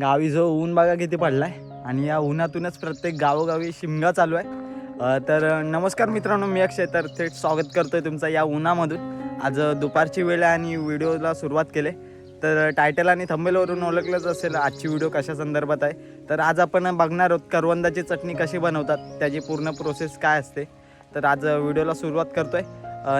गावी जो ऊन बघा किती पडलाय आणि या उन्हातूनच प्रत्येक गावोगावी शिमगा चालू आहे. तर नमस्कार मित्रांनो मी अक्षय तर थेट स्वागत करतोय तुमचा या उन्हामधून. आज दुपारची वेळ आहे आणि व्हिडिओला सुरुवात केले. तर टायटल आणि थंबेलवरून ओळखलंच असेल आजची व्हिडिओ कशा संदर्भात आहे. तर आज आपण बघणार आहोत करवंदाची चटणी कशी बनवतात त्याची पूर्ण प्रोसेस काय असते. तर आज व्हिडिओला सुरुवात करतोय.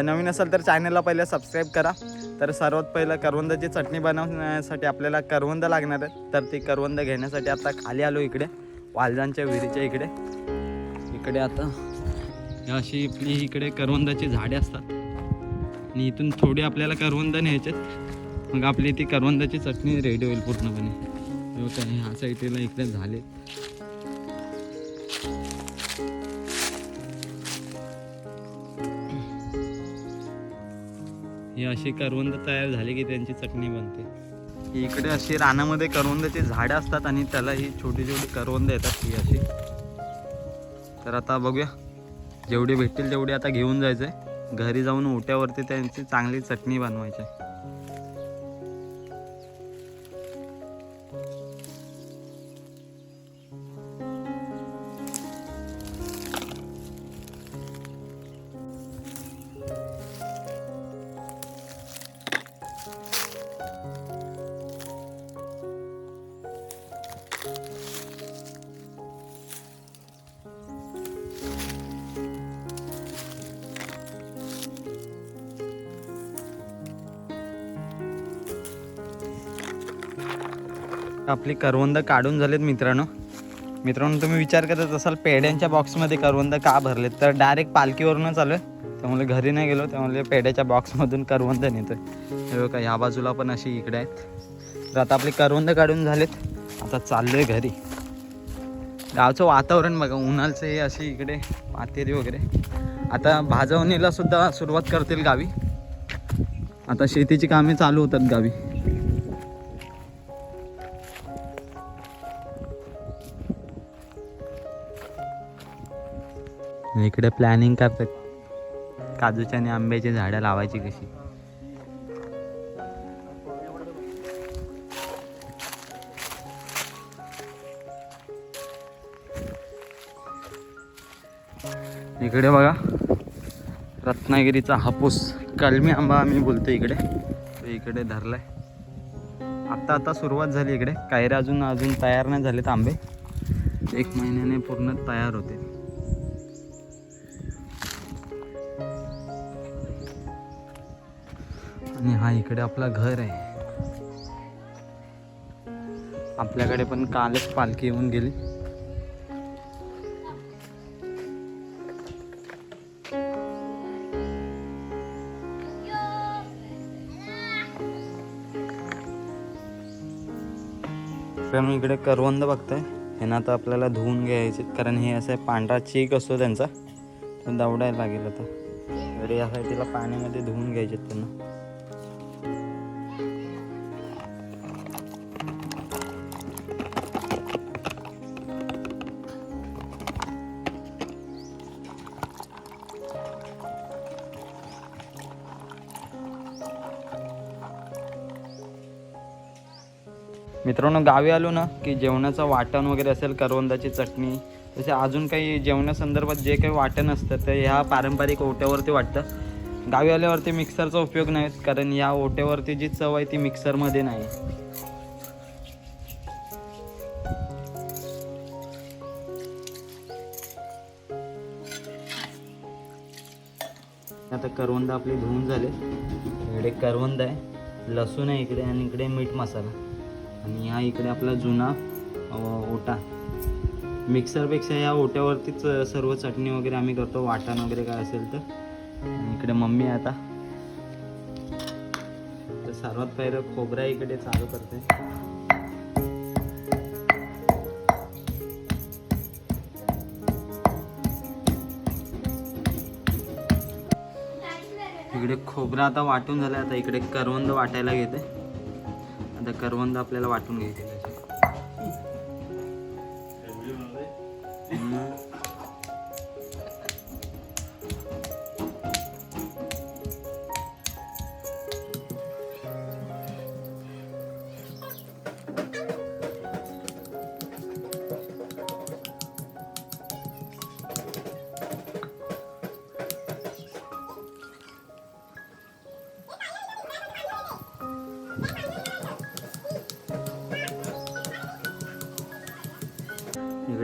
नवीन असेल तर चॅनलला पहिले सबस्क्राईब करा. तर सर्वात पहिलं करवंदाची चटणी बनवण्यासाठी आपल्याला करवंद लागणार आहे तर ती करवंद घेण्यासाठी आता खाली आलो इकडे वालजांच्या विहिरीच्या इकडे. इकडे आता अशी आपली इकडे करवंदाची झाडे असतात. आणि इथून थोडी आपल्याला करवंद न्यायचे मग आपली ती करवंदाची चटणी रेडी होईल पूर्णपणे. हा साईडला इकडे झाले. ही अशी करवंद तयार झाली की त्यांची चटणी बनते. इकडे अशी रानामध्ये करवंदाची झाडं असतात आणि त्याला ही छोटी छोटी करवंद येतात ही अशी. तर आता बघूया. जेवढी भेटतील तेवढी आता घेऊन जायचंय. घरी जाऊन ओट्यावरती त्यांची चांगली चटणी बनवायची आपली करवंद काढून झालेत मित्रांनो. मित्रांनो तुम्ही विचार करत असाल पेड्यांच्या बॉक्समध्ये करवंद का भरलेत? तर डायरेक्ट पालखीवरूनच आलो आहे त्यामुळे घरी नाही गेलो त्यामुळे पेड्याच्या बॉक्समधून करवंद नेतोय. हे बघा ह्या बाजूला पण अशी इकडे आहेत. तर आता आपली करवंद काढून झालेत. आता चाललोय घरी. गावचं वातावरण बघा उन्हाळचं हे अशी इकडे पातेरी वगैरे. आता भाजवणीला सुद्धा सुरुवात करतील गावी. आता शेतीची कामे चालू होतात गावी. इकडे प्लॅनिंग करतात. काजूच्या आणि आंब्याची झाडं लावायची कशी. इकडे बघा रत्नागिरीचा हापूस. कलमी आंबा आम्ही बोलतो इकडे. तो इकडे धरलाय. आता आता सुरुवात झाली इकडे. कायरे अजून अजून तयार नाही झालेत आंबे. एक महिन्याने पूर्ण तयार होते आणि हा इकडे आपला घर आहे. आपल्याकडे पण कालच पालखी येऊन गेली. मी इकडे करवंद बघतोय. ह्यांना ना आता आपल्याला धुवून घ्यायचे कारण हे असं पांढरा चीक असतो त्यांचा. तो दवडायला लागेल आता. तर यासाठी तिला पाण्यामध्ये धुवून घ्यायचे त्यांना. मित्रांनो गावी आलो ना की जेवणाचं वाटण वगैरे असेल करवंदाची चटणी तसे अजून काही जेवणासंदर्भात जे काही वाटण असतं ते ह्या पारंपरिक ओट्यावरती वाटतं. गावी आल्यावरती मिक्सरचा उपयोग नाही कारण या ओट्यावरती जी चव आहे ती मिक्सरमध्ये नाही. आता करवंद आपले धुवून झाले. इकडे करवंद आहे लसूण आहे इकडे आणि इकडे मीठ मसाला. आणि हा इकडे आपला जुना ओटा. मिक्सरपेक्षा या ओट्यावरतीच सर्व चटणी वगैरे आम्ही करतो. वाटण वगैरे काय असेल तर. इकडे मम्मी आता. तर सर्वात पहिलं खोबरा इकडे चालू करते. इकडे खोबरा आता वाटून झालं आता इकडे करवंद वाटायला घेते. आता करवंद आपल्याला वाटून घ्यायचे.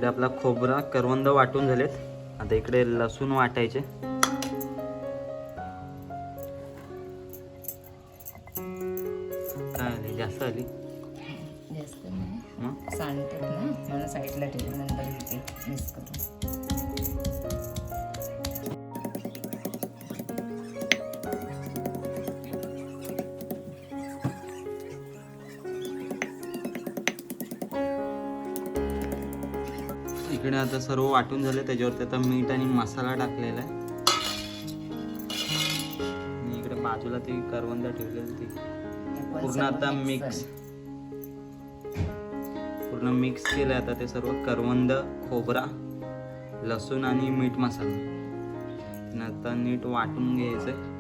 इकडे आपला खोबरा करवंद वाटून झालेत. आता इकडे लसूण वाटायचे. काय आली? जास्त आली? जास्त नाही. मग? सांडतात ना? म्हणून साईडला ठेवून नंतर घेते मिक्स करून इकडे आता सर्व वाटून झालं त्याच्यावरती आता मीठ आणि मसाला टाकलेला आहे. आणि इकडे बाजूला ती करवंद ठेवलेली ती पूर्ण आता मिक्स पूर्ण मिक्स केलं आता ते सर्व करवंद खोबरा लसूण आणि मीठ मसाला. आता नीट वाटून घ्यायचं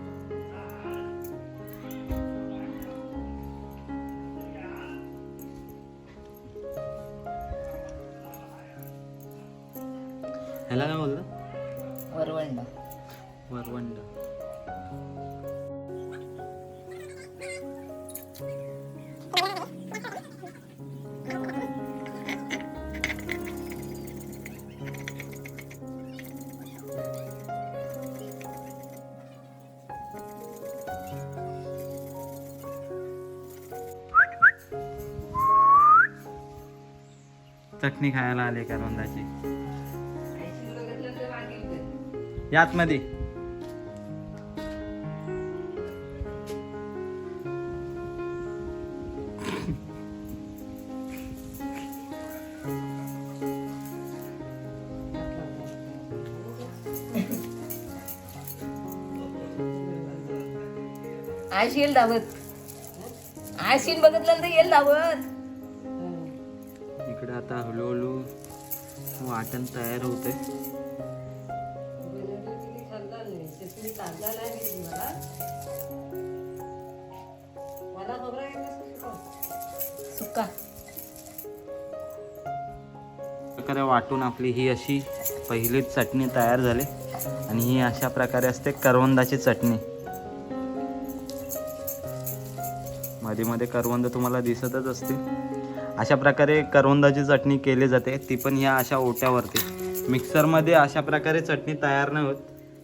ह्याला काय बोलतं वरवंड. वरवंड. चटणी खायला आले करवंदाची यात मध्ये आयशी येईल धावत. आयशीन बघितलं तर येईल धावत. इकडे आता हळूहळू वाटण तयार होते प्रकारे वाटून आपली ही अशी पहिलीच चटणी तयार झाली. आणि ही अशा प्रकारे असते करवंदाची चटणी. मध्ये मध्ये करवंद तुम्हाला दिसतच असते अशा प्रकारे करवंदाची चटणी केली जाते. ती पण ह्या अशा ओट्यावरती. मिक्सरमध्ये अशा प्रकारे चटणी तयार नाही होत.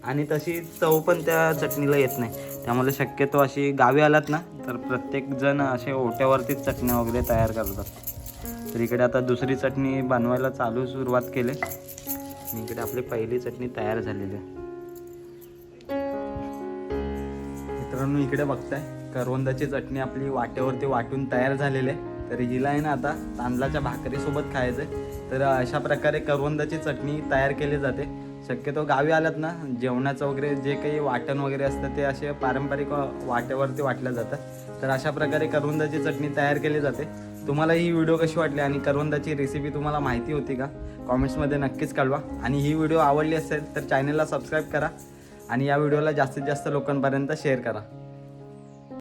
आणि तशी चव पण त्या चटणीला येत नाही. त्यामुळे शक्यतो अशी गावी आलात ना तर प्रत्येकजण असे ओट्यावरतीच चटण्या वगैरे तयार करतात. तर इकडे आता दुसरी चटणी बनवायला चालू सुरुवात केली. इकडे आपली पहिली चटणी तयार झालेली आहे. मित्रांनो इकडे बघताय करवंदाची चटणी आपली वाट्यावरती वाटून तयार झालेली आहे. तर हिला आहे ना आता तांदळाच्या भाकरीसोबत खायचं आहे तर अशा प्रकारे करवंदाची चटणी तयार केली जाते. शक्यतो गावी आलात ना जेवणाचं वगैरे जे काही वाटण वगैरे असतं ते असे पारंपरिक वाट्यावरती वाटलं जातं. तर अशा प्रकारे करवंदाची चटणी तयार केली जाते. तुम्हाला ही व्हिडिओ कशी वाटली आणि करवंदाची रेसिपी तुम्हाला माहिती होती का? कॉमेंट्समध्ये नक्कीच कळवा. आणि ही व्हिडिओ आवडली असेल तर चॅनलला सबस्क्राईब करा आणि या व्हिडिओला जास्तीत जास्त लोकांपर्यंत शेअर करा.